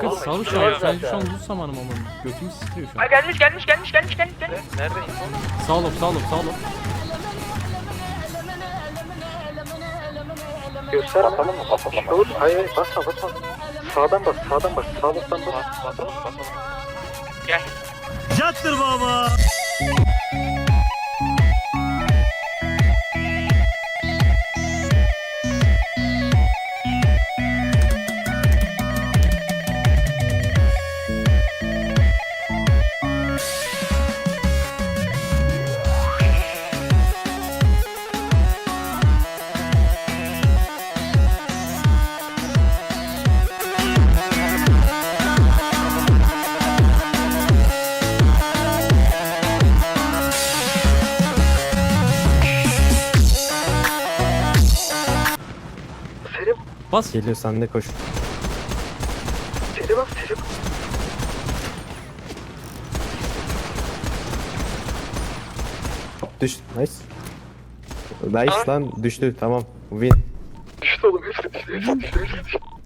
Kanka oğlum, ekşi var an. Sadece şu zaten. an buz zamanım ama. Götümü sıkıyor şu an. gelmiş gelmiş gelmiş gelmiş gelmiş. gelmiş. Nerede info? Sağ ol sağ ol sağ ol. Göster atalım mı? Dur hayır hayır basma basma. Sağdan bas sağdan bas sağdan bas. Bas, basalım basalım. Gel. Yattır baba. Bas. Geliyor sen de koş. seri bas seri bas. Düş. Nice. Nice lan düştü tamam. Win. Düştü oğlum hepsi düştü hepsi düştü hepsi düştü.